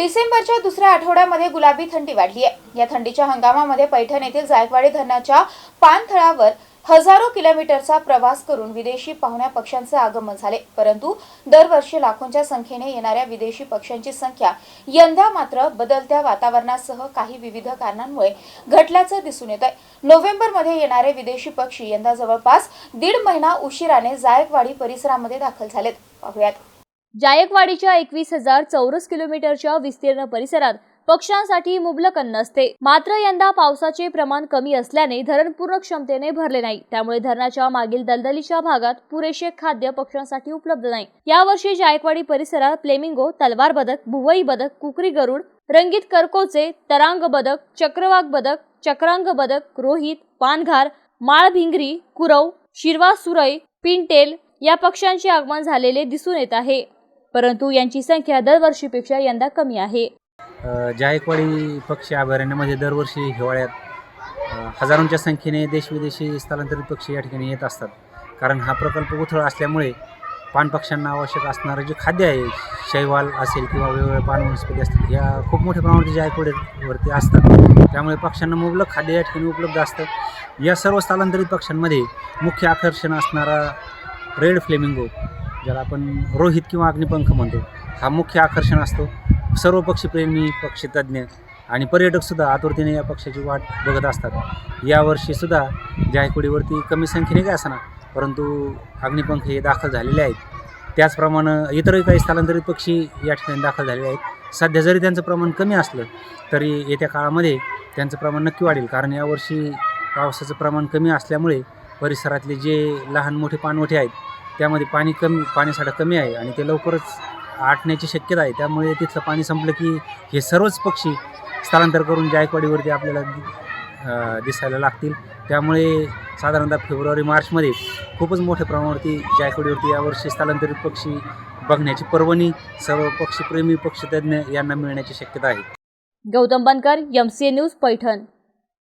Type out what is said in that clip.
डिसेंबरच्या दुसऱ्या आठवड्यामध्ये गुलाबी थंडी वाढली आहे. या थंडीच्या हंगामामध्ये पैठण येथील जायकवाडी धरणाच्या पाणथळावर हजारो किलोमीटरचा प्रवास करून विदेशी पाहुण्या पक्ष्यांचे आगमन झाले. परंतु दरवर्षी लाखोंच्या संख्येने येणाऱ्या विदेशी पक्ष्यांची संख्या यंदा मात्र बदलत्या वातावरणासह काही विविध कारणांमुळे घटल्याचं दिसून येत आहे नोव्हेंबरमध्ये येणारे विदेशी पक्षी यंदा जवळपास दीड महिना उशिराने जायकवाडी परिसरामध्ये दाखल झालेत. पाहुयात. जायकवाडीच्या एकवीस हजार चौरस किलोमीटरच्या विस्तीर्ण परिसरात पक्ष्यांसाठी मुबलक अन्न असते मात्र यंदा पावसाचे प्रमाण कमी असल्याने धरण पूर्ण क्षमतेने भरले नाही. त्यामुळे धरणाच्या मागील दलदलीच्या भागात पुरेसे खाद्य पक्ष्यांसाठी उपलब्ध नाही. यावर्षी जायकवाडी परिसरात प्लेमिंगो तलवार बदक भुवई बदक कुकरी गरुड रंगीत करकोचे तरांग बदक चक्रवाक बदक चक्रांग बदक रोहित पानघार माळभिंगरी कुरव शिरवा सुरई पिंटेल या पक्ष्यांचे आगमन झालेले दिसून येत आहे. परंतु यांची संख्या दरवर्षीपेक्षा यंदा कमी आहे. जायकवाडी पक्षी अभयारण्यामध्ये दरवर्षी हिवाळ्यात हजारोंच्या संख्येने देशविदेशी स्थलांतरित पक्षी या ठिकाणी येत असतात. कारण हा प्रकल्प उथळ असल्यामुळे पाणपक्ष्यांना आवश्यक असणारं जे खाद्य आहे शैवाल असेल किंवा वेगवेगळ्या पान वनस्पती असतील या खूप मोठ्या प्रमाणात जायकवाडीवरती असतात. त्यामुळे पक्ष्यांना मुबलक खाद्य या ठिकाणी उपलब्ध असतं. या सर्व स्थलांतरित पक्ष्यांमध्ये मुख्य आकर्षण असणारा रेड फ्लेमिंगो ज्याला आपण रोहित किंवा अग्निपंख म्हणतो हा मुख्य आकर्षण असतो. सर्व पक्षीप्रेमी पक्षीतज्ञ आणि पर्यटकसुद्धा आतुरतेने या पक्षाची वाट बघत असतात. यावर्षीसुद्धा जायकवाडीवरती कमी संख्येने काय असणार? परंतु अग्निपंख हे दाखल झालेले आहेत. त्याचप्रमाणे इतरही काही स्थलांतरित पक्षी या ठिकाणी दाखल झालेले आहेत. सध्या जरी त्यांचं प्रमाण कमी असलं तरी येत्या काळामध्ये त्यांचं प्रमाण नक्की वाढेल. कारण यावर्षी पावसाचं प्रमाण कमी असल्यामुळे परिसरातले जे लहान मोठे पाणवठे आहेत त्यामध्ये पाणी कमी पाणीसाठा कमी आहे आणि ते लवकरच आटण्याची शक्यता आहे. त्यामुळे तिथलं पाणी संपलं की हे सर्वच पक्षी स्थलांतर करून जायकवाडीवरती आपल्याला दिसायला लागतील. त्यामुळे साधारणतः फेब्रुवारी मार्चमध्ये खूपच मोठ्या प्रमाणावरती जायकवाडीवरती यावर्षी स्थलांतरित पक्षी बघण्याची पर्वणी सर्व पक्षीप्रेमी पक्षतज्ञ यांना मिळण्याची शक्यता आहे. Gautam Bankar MCA news Paithan.